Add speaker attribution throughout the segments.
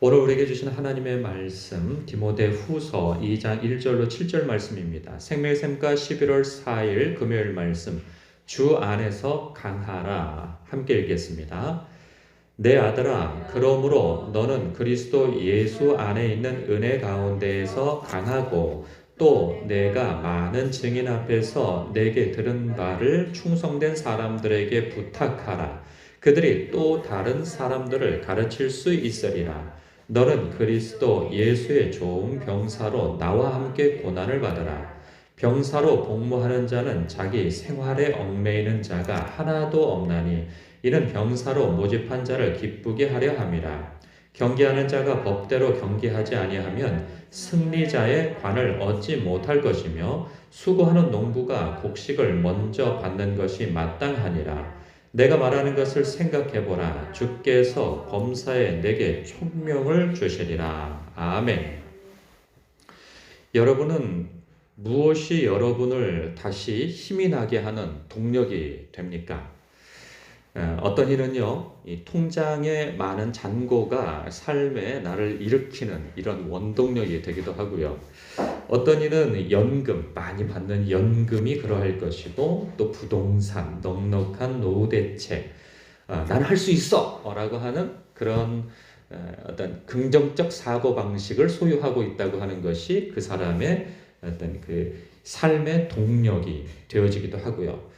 Speaker 1: 오늘 우리에게 주신 하나님의 말씀 디모데 후서 2장 1절로 7절 말씀입니다. 생명샘과 11월 4일 금요일 말씀 주 안에서 강하라 함께 읽겠습니다. 내 아들아 그러므로 너는 그리스도 예수 안에 있는 은혜 가운데에서 강하고 또 내가 많은 증인 앞에서 내게 들은 바를 충성된 사람들에게 부탁하라. 그들이 또 다른 사람들을 가르칠 수 있으리라. 너는 그리스도 예수의 좋은 병사로 나와 함께 고난을 받으라. 병사로 복무하는 자는 자기 생활에 얽매이는 자가 하나도 없나니 이는 병사로 모집한 자를 기쁘게 하려 함이라. 경계하는 자가 법대로 경계하지 아니하면 승리자의 관을 얻지 못할 것이며 수고하는 농부가 곡식을 먼저 받는 것이 마땅하니라. 내가 말하는 것을 생각해 보라. 주께서 범사에 내게 총명을 주시리라. 아멘. 여러분은 무엇이 여러분을 다시 힘이 나게 하는 동력이 됩니까? 어떤 일은요, 이 통장에 많은 잔고가 삶에 나를 일으키는 이런 원동력이 되기도 하고요. 어떤 일은 연금, 많이 받는 연금이 그러할 것이고, 또 부동산, 넉넉한 노후 대책, 아, 나는 할수 있어! 라고 하는 그런 어떤 긍정적 사고 방식을 소유하고 있다고 하는 것이 그 사람의 어떤 그 삶의 동력이 되어지기도 하고요.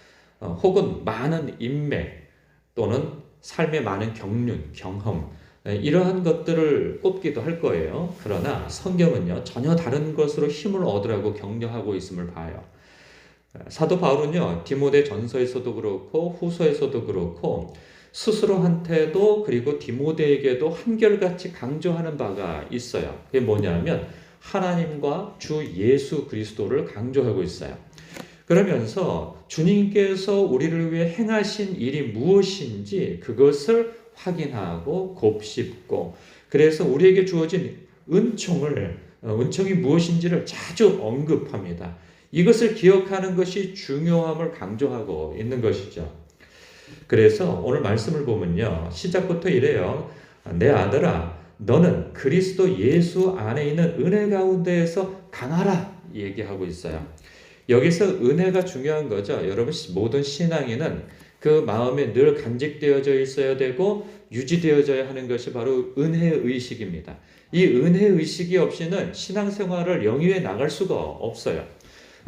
Speaker 1: 어, 혹은 많은 인맥, 또는 삶의 많은 경륜, 경험, 이러한 것들을 꼽기도 할 거예요. 그러나 성경은요, 전혀 다른 것으로 힘을 얻으라고 격려하고 있음을 봐요. 사도 바울은요, 디모데 전서에서도 그렇고, 후서에서도 그렇고, 스스로한테도 그리고 디모데에게도 한결같이 강조하는 바가 있어요. 그게 뭐냐면, 하나님과 주 예수 그리스도를 강조하고 있어요. 그러면서 주님께서 우리를 위해 행하신 일이 무엇인지 그것을 확인하고 곱씹고 그래서 우리에게 주어진 은총을 어, 은총이 무엇인지를 자주 언급합니다. 이것을 기억하는 것이 중요함을 강조하고 있는 것이죠. 그래서 오늘 말씀을 보면요. 시작부터 이래요. 내 아들아, 너는 그리스도 예수 안에 있는 은혜 가운데에서 강하라 얘기하고 있어요. 여기서 은혜가 중요한 거죠. 여러분 모든 신앙인은 그 마음에 늘 간직되어져 있어야 되고 유지되어져야 하는 것이 바로 은혜 의식입니다. 이 은혜 의식이 없이는 신앙생활을 영위해 나갈 수가 없어요.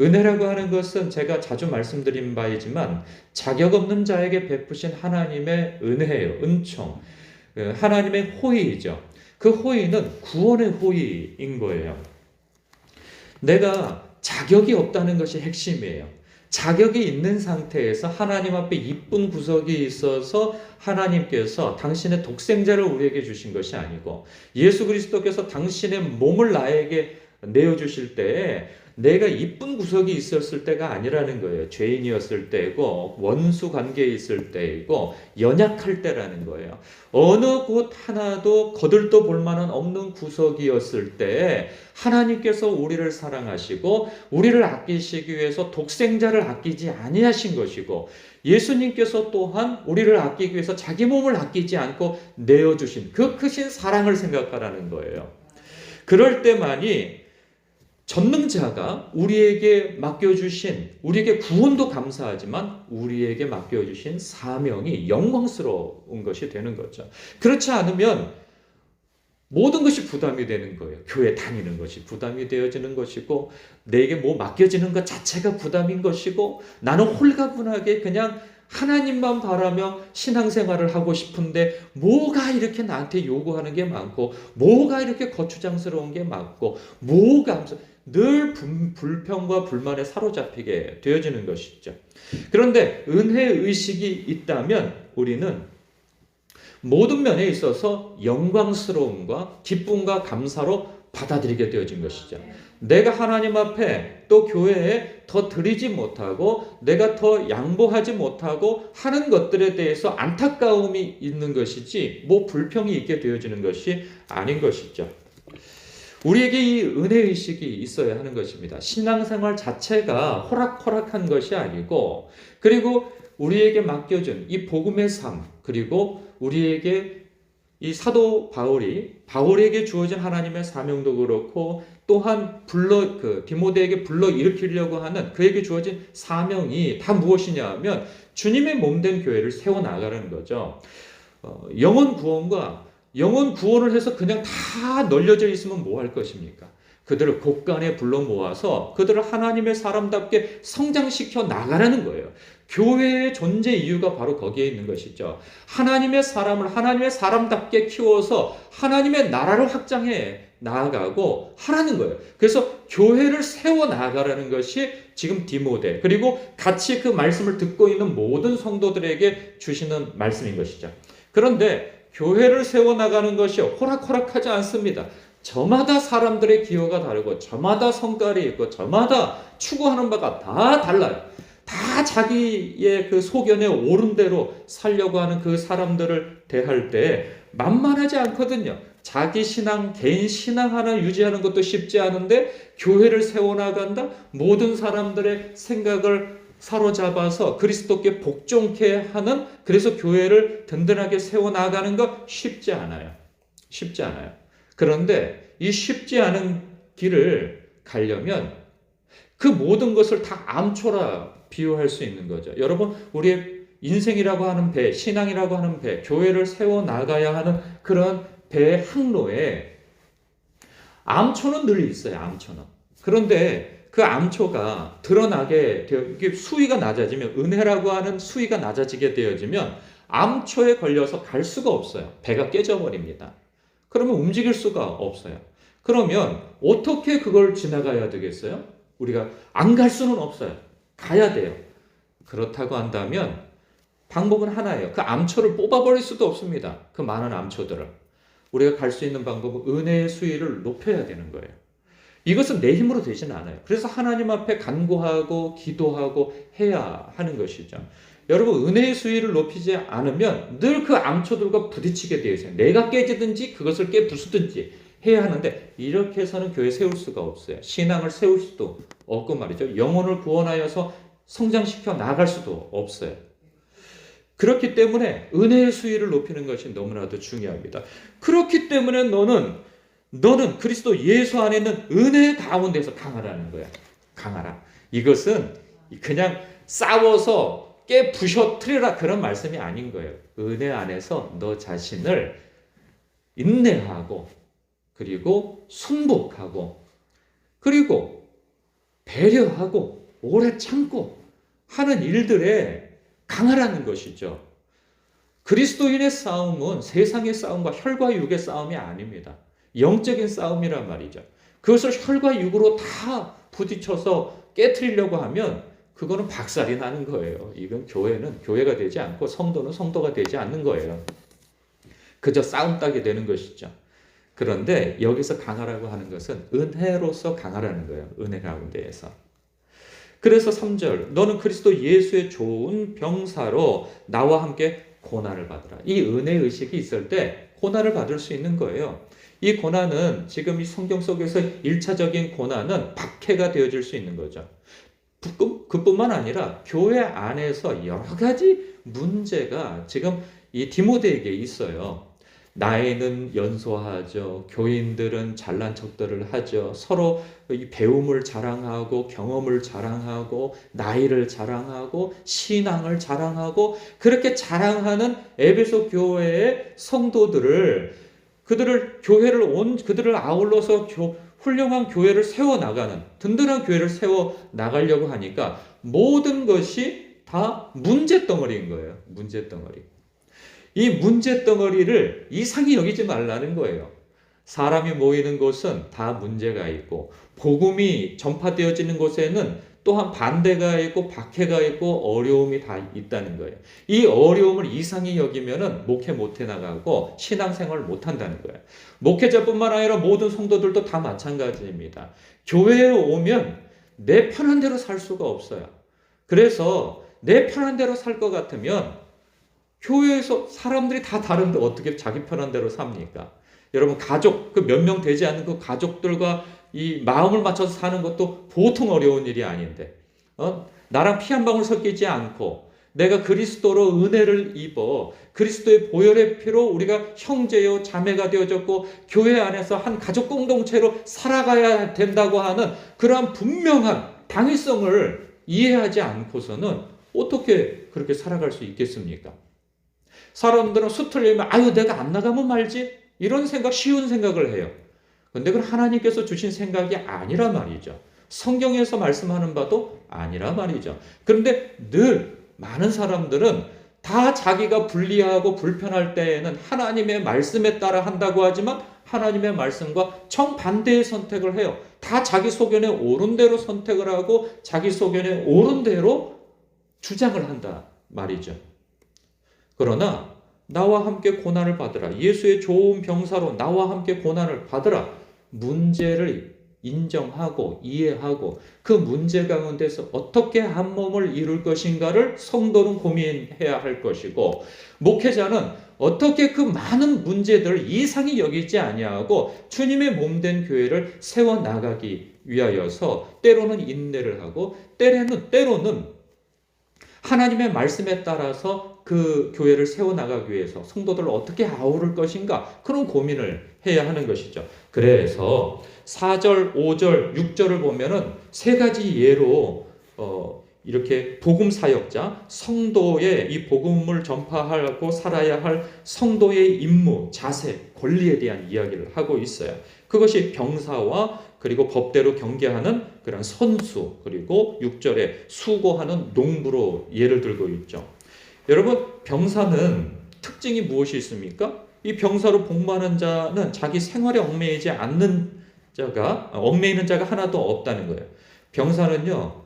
Speaker 1: 은혜라고 하는 것은 제가 자주 말씀드린 바이지만 자격 없는 자에게 베푸신 하나님의 은혜예요. 은총. 그 하나님의 호의이죠. 그 호의는 구원의 호의인 거예요. 내가 자격이 없다는 것이 핵심이에요. 자격이 있는 상태에서 하나님 앞에 이쁜 구석이 있어서 하나님께서 당신의 독생자를 우리에게 주신 것이 아니고 예수 그리스도께서 당신의 몸을 나에게 내어주실 때에 내가 이쁜 구석이 있었을 때가 아니라는 거예요. 죄인이었을 때고 원수 관계에 있을 때이고 연약할 때라는 거예요. 어느 곳 하나도 거들떠 볼 만한 없는 구석이었을 때 하나님께서 우리를 사랑하시고 우리를 아끼시기 위해서 독생자를 아끼지 아니하신 것이고 예수님께서 또한 우리를 아끼기 위해서 자기 몸을 아끼지 않고 내어 주신 그 크신 사랑을 생각하라는 거예요. 그럴 때만이 전능자가 우리에게 맡겨주신, 우리에게 구원도 감사하지만 우리에게 맡겨주신 사명이 영광스러운 것이 되는 거죠. 그렇지 않으면 모든 것이 부담이 되는 거예요. 교회 다니는 것이 부담이 되어지는 것이고, 내게 뭐 맡겨지는 것 자체가 부담인 것이고, 나는 홀가분하게 그냥 하나님만 바라며 신앙생활을 하고 싶은데 뭐가 이렇게 나한테 요구하는 게 많고 뭐가 이렇게 거추장스러운 게 많고 뭐가 늘 불평과 불만에 사로잡히게 되어지는 것이죠. 그런데 은혜 의식이 있다면 우리는 모든 면에 있어서 영광스러움과 기쁨과 감사로 받아들이게 되어진 것이죠. 내가 하나님 앞에 또 교회에 더 드리지 못하고 내가 더 양보하지 못하고 하는 것들에 대해서 안타까움이 있는 것이지 뭐 불평이 있게 되어지는 것이 아닌 것이죠. 우리에게 이 은혜 의식이 있어야 하는 것입니다. 신앙생활 자체가 호락호락한 것이 아니고 그리고 우리에게 맡겨준 이 복음의 삶 그리고 우리에게 이 사도 바울이 바울에게 주어진 하나님의 사명도 그렇고 또한 불러 그 디모데에게 불러 일으키려고 하는 그에게 주어진 사명이 다 무엇이냐 하면 주님의 몸 된 교회를 세워 나가라는 거죠. 어, 영혼 구원과 영혼 구원을 해서 그냥 다 널려져 있으면 뭐 할 것입니까? 그들을 곳간에 불러 모아서 그들을 하나님의 사람답게 성장시켜 나가라는 거예요. 교회의 존재 이유가 바로 거기에 있는 것이죠. 하나님의 사람을 하나님의 사람답게 키워서 하나님의 나라를 확장해 나아가고 하라는 거예요. 그래서 교회를 세워 나가라는 것이 지금 디모데 그리고 같이 그 말씀을 듣고 있는 모든 성도들에게 주시는 말씀인 것이죠. 그런데 교회를 세워 나가는 것이 호락호락하지 않습니다. 저마다 사람들의 기호가 다르고 저마다 성깔이 있고 저마다 추구하는 바가 다 달라요. 다 자기의 그 소견에 옳은 대로 살려고 하는 그 사람들을 대할 때 만만하지 않거든요. 자기 신앙, 개인 신앙 하나 유지하는 것도 쉽지 않은데 교회를 세워나간다? 모든 사람들의 생각을 사로잡아서 그리스도께 복종케 하는 그래서 교회를 든든하게 세워 나가는 것 쉽지 않아요. 쉽지 않아요. 그런데 이 쉽지 않은 길을 가려면 그 모든 것을 다 암초라 비유할 수 있는 거죠. 여러분, 우리의 인생이라고 하는 배, 신앙이라고 하는 배, 교회를 세워 나가야 하는 그런 배 항로에 암초는 늘 있어요. 암초는. 그런데 그 암초가 드러나게 되어 이게 수위가 낮아지면 은혜라고 하는 수위가 낮아지게 되어지면 암초에 걸려서 갈 수가 없어요. 배가 깨져 버립니다. 그러면 움직일 수가 없어요. 그러면 어떻게 그걸 지나가야 되겠어요? 우리가 안 갈 수는 없어요. 가야 돼요. 그렇다고 한다면 방법은 하나예요. 그 암초를 뽑아버릴 수도 없습니다. 그 많은 암초들을. 우리가 갈 수 있는 방법은 은혜의 수위를 높여야 되는 거예요. 이것은 내 힘으로 되지는 않아요. 그래서 하나님 앞에 간구하고 기도하고 해야 하는 것이죠. 여러분 은혜의 수위를 높이지 않으면 늘 그 암초들과 부딪히게 되어 있어요. 내가 깨지든지 그것을 깨부수든지 해야 하는데 이렇게 해서는 교회 세울 수가 없어요. 신앙을 세울 수도 없고 말이죠. 영혼을 구원하여서 성장시켜 나갈 수도 없어요. 그렇기 때문에 은혜의 수위를 높이는 것이 너무나도 중요합니다. 그렇기 때문에 너는 너는 그리스도 예수 안에 있는 은혜 가운데서 강하라는 거야. 강하라. 이것은 그냥 싸워서 깨 부셔트려라 그런 말씀이 아닌 거예요. 은혜 안에서 너 자신을 인내하고 그리고 순복하고 그리고 배려하고 오래 참고 하는 일들에 강하라는 것이죠. 그리스도인의 싸움은 세상의 싸움과 혈과 육의 싸움이 아닙니다. 영적인 싸움이란 말이죠. 그것을 혈과 육으로 다 부딪혀서 깨뜨리려고 하면 그거는 박살이 나는 거예요. 이건 교회는 교회가 되지 않고 성도는 성도가 되지 않는 거예요. 그저 싸움 따게 되는 것이죠. 그런데 여기서 강하라고 하는 것은 은혜로서 강하라는 거예요. 은혜 가운데에서. 그래서 3절 너는 그리스도 예수의 좋은 병사로 나와 함께 고난을 받으라. 이 은혜 의식이 있을 때 고난을 받을 수 있는 거예요. 이 고난은 지금 이 성경 속에서 1차적인 고난은 박해가 되어질 수 있는 거죠. 그뿐만 아니라 교회 안에서 여러 가지 문제가 지금 이 디모데에게 있어요. 나이는 연소하죠. 교인들은 잘난 척들을 하죠. 서로 이 배움을 자랑하고 경험을 자랑하고 나이를 자랑하고 신앙을 자랑하고 그렇게 자랑하는 에베소 교회의 성도들을 그들을 교회를 온 그들을 아울러서 교, 훌륭한 교회를 세워 나가는 든든한 교회를 세워 나가려고 하니까 모든 것이 다 문제 덩어리인 거예요. 문제 덩어리. 이 문제 덩어리를 이상히 여기지 말라는 거예요. 사람이 모이는 곳은 다 문제가 있고 복음이 전파되어지는 곳에는 또한 반대가 있고 박해가 있고 어려움이 다 있다는 거예요. 이 어려움을 이상히 여기면은 목회 못 해 나가고 신앙생활을 못 한다는 거예요. 목회자뿐만 아니라 모든 성도들도 다 마찬가지입니다. 교회에 오면 내 편한 대로 살 수가 없어요. 그래서 내 편한 대로 살 것 같으면 교회에서 사람들이 다 다른데 어떻게 자기 편한 대로 삽니까? 여러분 가족 그 몇 명 되지 않는 그 가족들과 이 마음을 맞춰서 사는 것도 보통 어려운 일이 아닌데 어? 나랑 피 한 방울 섞이지 않고 내가 그리스도로 은혜를 입어 그리스도의 보혈의 피로 우리가 형제요 자매가 되어졌고 교회 안에서 한 가족 공동체로 살아가야 된다고 하는 그러한 분명한 당위성을 이해하지 않고서는 어떻게 그렇게 살아갈 수 있겠습니까? 사람들은 수틀리면 아유 내가 안 나가면 말지 이런 생각 쉬운 생각을 해요. 근데 그건 하나님께서 주신 생각이 아니라 말이죠. 성경에서 말씀하는 바도 아니라 말이죠. 그런데 늘 많은 사람들은 다 자기가 불리하고 불편할 때에는 하나님의 말씀에 따라 한다고 하지만 하나님의 말씀과 정반대의 선택을 해요. 다 자기 소견에 옳은 대로 선택을 하고 자기 소견에 옳은 대로 주장을 한다 말이죠. 그러나 나와 함께 고난을 받으라. 예수의 좋은 병사로 나와 함께 고난을 받으라. 문제를 인정하고 이해하고 그 문제 가운데서 어떻게 한 몸을 이룰 것인가를 성도는 고민해야 할 것이고 목회자는 어떻게 그 많은 문제들을 이상히 여기지 아니하고 주님의 몸된 교회를 세워 나가기 위하여서 때로는 인내를 하고 때로는 때로는 하나님의 말씀에 따라서 그 교회를 세워 나가기 위해서 성도들을 어떻게 아우를 것인가 그런 고민을 해야 하는 것이죠. 그래서 4절, 5절, 6절을 보면은 세 가지 예로 어, 이렇게 복음 사역자, 성도의 이 복음을 전파하고 살아야 할 성도의 임무, 자세, 권리에 대한 이야기를 하고 있어요. 그것이 병사와 그리고 법대로 경계하는 그런 선수, 그리고 6절에 수고하는 농부로 예를 들고 있죠. 여러분, 병사는 특징이 무엇이 있습니까? 이 병사로 복무하는 자는 자기 생활에 얽매이지 않는 자가 얽매이는 자가 하나도 없다는 거예요. 병사는요.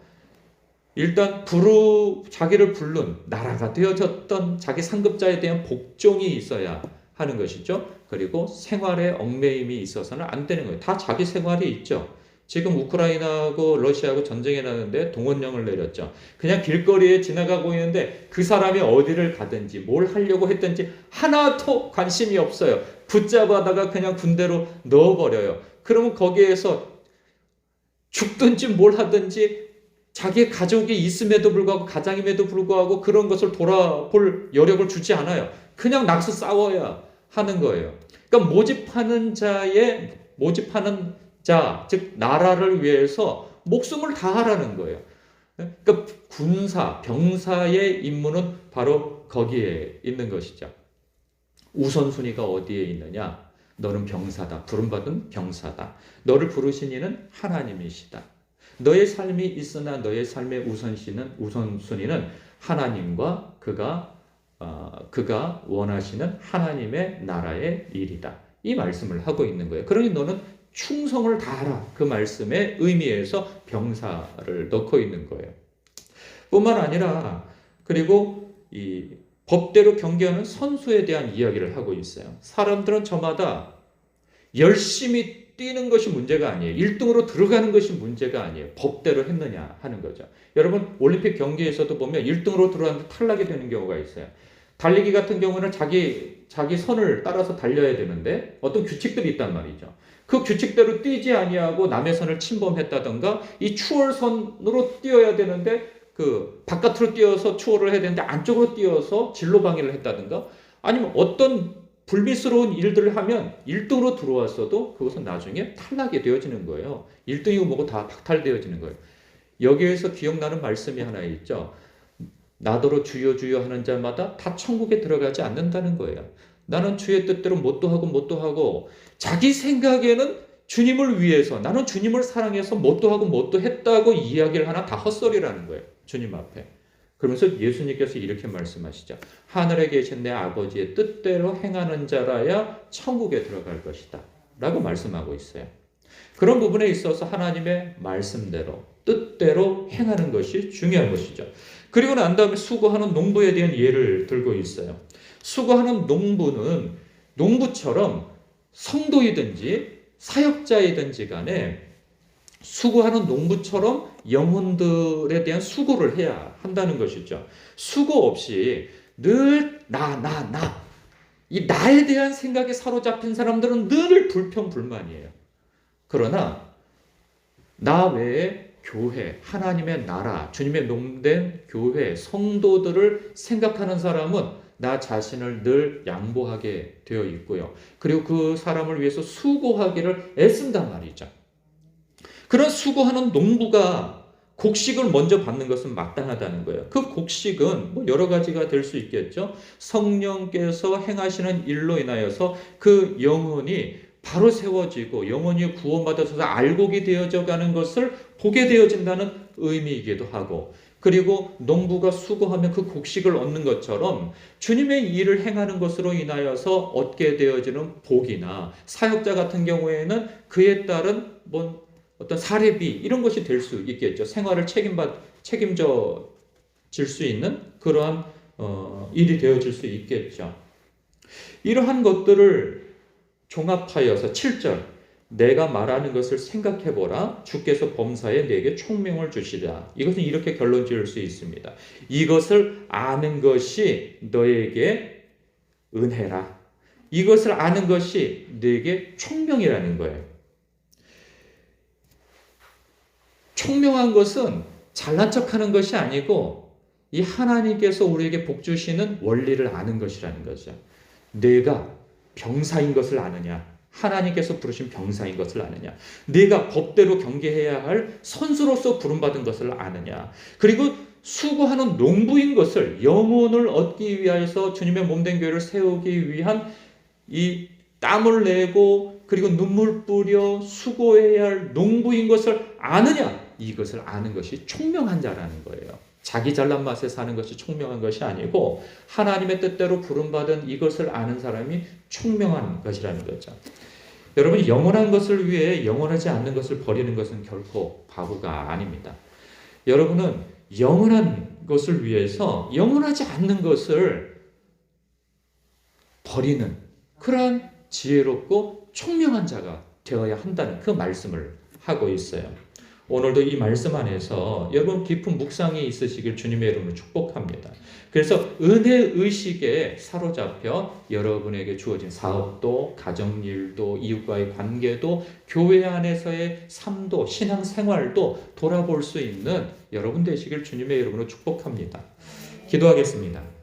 Speaker 1: 일단 부르 자기를 부른 나라가 되어졌던 자기 상급자에 대한 복종이 있어야 하는 것이죠. 그리고 생활에 얽매임이 있어서는 안 되는 거예요. 다 자기 생활이 있죠. 지금 우크라이나하고 러시아하고 전쟁이 나는데 동원령을 내렸죠. 그냥 길거리에 지나가고 있는데 그 사람이 어디를 가든지 뭘 하려고 했든지 하나도 관심이 없어요. 붙잡아다가 그냥 군대로 넣어버려요. 그러면 거기에서 죽든지 뭘 하든지 자기 가족이 있음에도 불구하고 가장임에도 불구하고 그런 것을 돌아볼 여력을 주지 않아요. 그냥 낙서 싸워야 하는 거예요. 그러니까 모집하는 자의 모집하는 자, 즉 나라를 위해서 목숨을 다하라는 거예요. 그러니까 군사, 병사의 임무는 바로 거기에 있는 것이죠. 우선순위가 어디에 있느냐? 너는 병사다. 부름받은 병사다. 너를 부르신 이는 하나님이시다. 너의 삶이 있으나 너의 삶의 우선시는 우선순위는 하나님과 그가 어, 그가 원하시는 하나님의 나라의 일이다. 이 말씀을 하고 있는 거예요. 그러니 너는 충성을 다하라. 그 말씀의 의미에서 병사를 넣고 있는 거예요. 뿐만 아니라 그리고 이 법대로 경계하는 선수에 대한 이야기를 하고 있어요. 사람들은 저마다 열심히 뛰는 것이 문제가 아니에요. 1등으로 들어가는 것이 문제가 아니에요. 법대로 했느냐 하는 거죠. 여러분 올림픽 경기에서도 보면 1등으로 들어가는데 탈락이 되는 경우가 있어요. 달리기 같은 경우는 자기 자기 선을 따라서 달려야 되는데 어떤 규칙들이 있단 말이죠. 그 규칙대로 뛰지 아니하고 남의 선을 침범했다던가 이 추월선으로 뛰어야 되는데 그 바깥으로 뛰어서 추월을 해야 되는데 안쪽으로 뛰어서 진로 방해를 했다든가 아니면 어떤 불미스러운 일들을 하면 1등으로 들어왔어도 그것은 나중에 탈락이 되어지는 거예요. 1등이고 뭐고 다 박탈되어지는 거예요. 여기에서 기억나는 말씀이 하나 있죠. 나더러 주여 주여 하는 자마다 다 천국에 들어가지 않는다는 거예요. 나는 주의 뜻대로 못도 하고 못도 하고 자기 생각에는 주님을 위해서 나는 주님을 사랑해서 못도 하고 못도 했다고 이야기를 하나 다 헛소리라는 거예요. 주님 앞에. 그러면서 예수님께서 이렇게 말씀하시죠. 하늘에 계신 내 아버지의 뜻대로 행하는 자라야 천국에 들어갈 것이다. 라고 말씀하고 있어요. 그런 부분에 있어서 하나님의 말씀대로, 뜻대로 행하는 것이 중요한 것이죠. 그리고 난 다음에 수고하는 농부에 대한 예를 들고 있어요. 수고하는 농부는 농부처럼 성도이든지 사역자이든지 간에 수고하는 농부처럼 영혼들에 대한 수고를 해야 한다는 것이죠. 수고 없이 늘 나, 나, 나. 이 나에 대한 생각에 사로잡힌 사람들은 늘 불평불만이에요. 그러나 나 외에 교회, 하나님의 나라, 주님의 농된 교회, 성도들을 생각하는 사람은 나 자신을 늘 양보하게 되어 있고요. 그리고 그 사람을 위해서 수고하기를 애쓴단 말이죠. 그런 수고하는 농부가 곡식을 먼저 받는 것은 마땅하다는 거예요. 그 곡식은 뭐 여러 가지가 될 수 있겠죠. 성령께서 행하시는 일로 인하여서 그 영혼이 바로 세워지고 영혼이 구원받아서 알곡이 되어져 가는 것을 보게 되어진다는 의미이기도 하고 그리고 농부가 수고하면 그 곡식을 얻는 것처럼 주님의 일을 행하는 것으로 인하여서 얻게 되어지는 복이나 사역자 같은 경우에는 그에 따른 뭐 어떤 사례비 이런 것이 될 수 있겠죠. 생활을 책임받 책임져 질 수 있는 그러한 어, 일이 되어질 수 있겠죠. 이러한 것들을 종합하여서 7절 내가 말하는 것을 생각해 보라 주께서 범사에 내게 총명을 주시라 이것은 이렇게 결론 지을 수 있습니다. 이것을 아는 것이 너에게 은혜라. 이것을 아는 것이 너에게 총명이라는 거예요. 총명한 것은 잘난 척하는 것이 아니고 이 하나님께서 우리에게 복 주시는 원리를 아는 것이라는 거죠. 내가 병사인 것을 아느냐? 하나님께서 부르신 병사인 것을 아느냐? 내가 법대로 경계해야 할 선수로서 부름받은 것을 아느냐? 그리고 수고하는 농부인 것을 영혼을 얻기 위하여서 주님의 몸된 교회를 세우기 위한 이 땀을 내고 그리고 눈물 뿌려 수고해야 할 농부인 것을 아느냐? 이것을 아는 것이 총명한 자라는 거예요. 자기 잘난 맛에 사는 것이 총명한 것이 아니고 하나님의 뜻대로 부름받은 이것을 아는 사람이 총명한 것이라는 거죠. 여러분 영원한 것을 위해 영원하지 않는 것을 버리는 것은 결코 바보가 아닙니다. 여러분은 영원한 것을 위해서 영원하지 않는 것을 버리는 그러한 지혜롭고 총명한 자가 되어야 한다는 그 말씀을 하고 있어요. 오늘도 이 말씀 안에서 여러분 깊은 묵상이 있으시길 주님의 이름으로 축복합니다. 그래서 은혜 의식에 사로잡혀 여러분에게 주어진 사업도, 가정일도, 이웃과의 관계도, 교회 안에서의 삶도, 신앙 생활도 돌아볼 수 있는 여러분 되시길 주님의 이름으로 축복합니다. 기도하겠습니다.